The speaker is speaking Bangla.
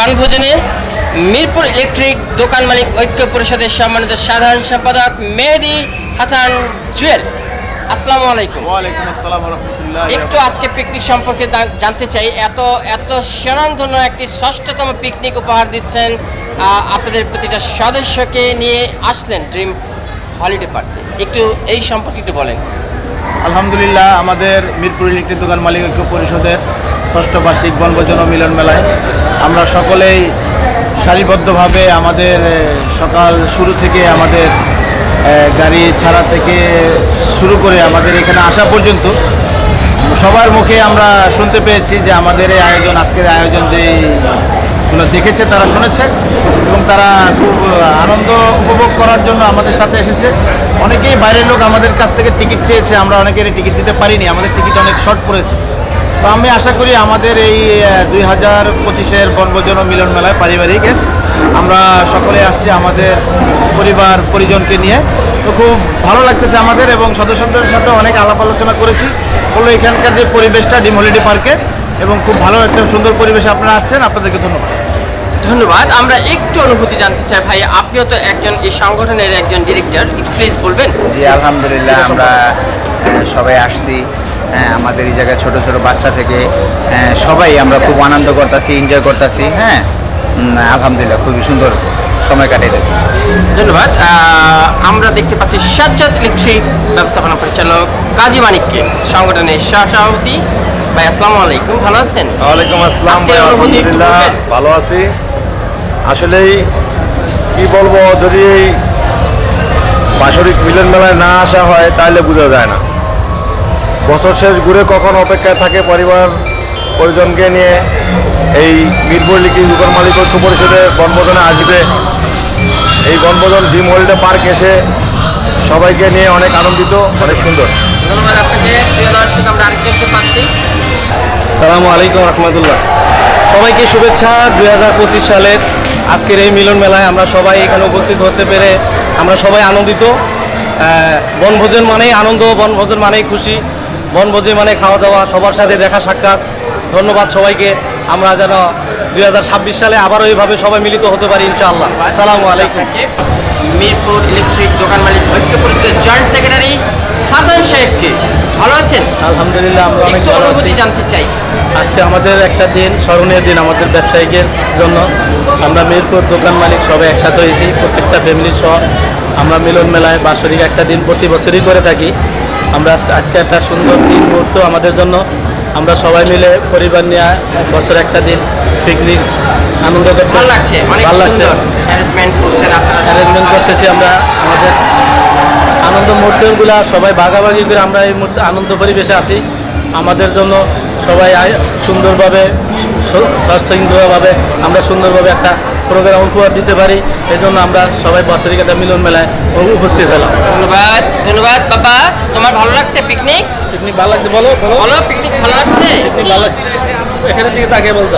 বনভোজনে মিরপুর ইলেকট্রিক দোকান মালিক ঐক্য পরিষদের সম্মানিত সাধারণ সম্পাদক মেহেদি হাসান জুয়েল। আসসালামু আলাইকুম। ওয়ালাইকুম আসসালাম রহমতুল্লাহ একটু আজকে পিকনিক সম্পর্কে জানতে চাই। এত এত স্বনামধন্য একটি ষষ্ঠতম পিকনিক উপহার দিচ্ছেন আপনাদের প্রতিটা সদস্যকে নিয়ে আসলেন ড্রিম হলিডে পার্কে একটু এই সম্পর্কে একটু বলেন। আলহামদুলিল্লাহ আমাদের মিরপুর ইলেকট্রিক দোকান মালিক ঐক্য পরিষদের ষষ্ঠ বার্ষিক বনভোজন মিলন মেলায় আমরা সকলেই সারিবদ্ধভাবে আমাদের সকাল শুরু থেকে আমাদের গাড়ি ছাড়া থেকে শুরু করে আমাদের এখানে আসা পর্যন্ত সবার মুখে আমরা শুনতে পেয়েছি যে আমাদের এই আয়োজন, আজকের আয়োজন যেগুলো দেখেছে তারা শুনেছে এবং তারা খুব আনন্দ উপভোগ করার জন্য আমাদের সাথে এসেছে। অনেকেই বাইরের লোক আমাদের কাছ থেকে টিকিট পেয়েছে আমরা অনেকের টিকিট দিতে পারিনি, আমাদের টিকিট অনেক শর্ট পড়েছে। তো আমি আশা করি আমাদের এই দুই হাজার পঁচিশের বনভোজন ও মিলন মেলায় পারিবারিকের আমরা সকলে আসছি আমাদের পরিবার পরিজনকে নিয়ে। তো খুব ভালো লাগতেছে আমাদের এবং সদস্যদের সাথে অনেক আলাপ আলোচনা করেছি। বলল এখানকার যে পরিবেশটা ডিম হলিডে পার্কে এবং খুব ভালো একটা সুন্দর পরিবেশে আপনারা আসছেন আপনাদেরকে ধন্যবাদ। ধন্যবাদ। আমরা একটু অনুভূতি জানতে চাই ভাই আপনিও তো একজন এই সংগঠনের একজন ডিরেক্টর প্লিজ বলবেন? জি আলহামদুলিল্লাহ আমরা সবাই আসছি। হ্যাঁ আমাদের এই জায়গায় ছোট ছোট বাচ্চা থেকে আহ, সবাই আমরা খুব আনন্দ করতেছি এনজয় করতেছি হ্যাঁ আলহামদুলিল্লাহ খুবই সুন্দর সময় কাটাইতেছি। ধন্যবাদ। আমরা দেখতে পাচ্ছি সাজ্জাদ ইলেকট্রিক ব্যবস্থাপনা পরিচালক কাজী মানিককে সংগঠনের সহসভাপতি। ভাই আসসালামু আলাইকুম ভালো আছেন? ওয়ালাইকুম আসসালাম আলহামদুলিল্লাহ ভালো আছি। আসলেই কি বলব যদি এই বাসরিক মিলন মেলায় না আসা হয় তাহলে বোঝা যায় না। বছর শেষ ঘুরে কখন অপেক্ষায় থাকে পরিবার পরিজনকে নিয়ে এই মিরপুর লিখি দোকান মালিক ঐক্য পরিষদে বনভোজনে আসবে। এই বনভোজন ডিম হলিডে পার্ক এসে সবাইকে নিয়ে অনেক আনন্দিত অনেক সুন্দর। ধন্যবাদ আপনাকে। প্রিয় দর্শক আমরা আরেকজনকে পাচ্ছি। সালামু আলাইকুম রহমতুল্লাহ। সবাইকে শুভেচ্ছা। দুই হাজার পঁচিশ সালের আজকের এই মিলন মেলায় আমরা সবাই এখানে উপস্থিত হতে পেরে আমরা সবাই আনন্দিত। বনভোজন মানেই আনন্দ বনভোজন মানেই খুশি। বনভোজন মানে খাওয়া দাওয়া সবার সাথে দেখা সাক্ষাৎ। ধন্যবাদ সবাইকে। আমরা যেন দুই হাজার ছাব্বিশ সালে আবারও এইভাবে সবাই মিলিত হতে পারি ইনশাআল্লাহ। আসসালামু আলাইকুম। মিরপুর ইলেকট্রিক দোকান মালিক ঐক্য পরিষদের জয়েন্ট সেক্রেটারি হাসান সাহেবকে। ভালো আছেন? আলহামদুলিল্লাহ আমরা অনেক ভালো আছি। জানতে চাই। আজকে আমাদের একটা দিন স্মরণীয় দিন আমাদের ব্যবসায়ীদের জন্য। আমরা মিরপুর দোকান মালিক সবাই একসাথে হয়েছি প্রত্যেকটা ফ্যামিলি সহ। আমরা মিলন মেলায় বাৎসরিক একটা দিন প্রতি বছরই করে থাকি। আমরা আজকে- একটা সুন্দর দিন মুহূর্ত আমাদের জন্য। আমরা সবাই মিলে পরিবার নিয়ে বছর একটা দিন পিকনিক আনন্দ করতে ভালো লাগছে ভালো লাগছে। অ্যারেঞ্জমেন্ট করতেছি আমরা আমাদের আনন্দ মুহূর্তগুলো সবাই ভাগাভাগি করে আমরা এই মুহূর্তে আনন্দ পরিবেশে আছি। আমাদের জন্য সবাই সুন্দরভাবে সচ্ছন্দভাবে আমরা সুন্দরভাবে একটা প্রোগ্রাম উপহার দিতে পারি এই জন্য আমরা সবাই কাছে মিলন মেলায় উপস্থিত হলাম। ধন্যবাদ ধন্যবাদ বাবা তোমার ভালো লাগছে পিকনিক পিকনিক ভালো লাগছে বলো বলো। পিকনিক ভালো লাগছে? পিকনিক ভালো লাগছে। এখানে দিকে তাকে বলতে।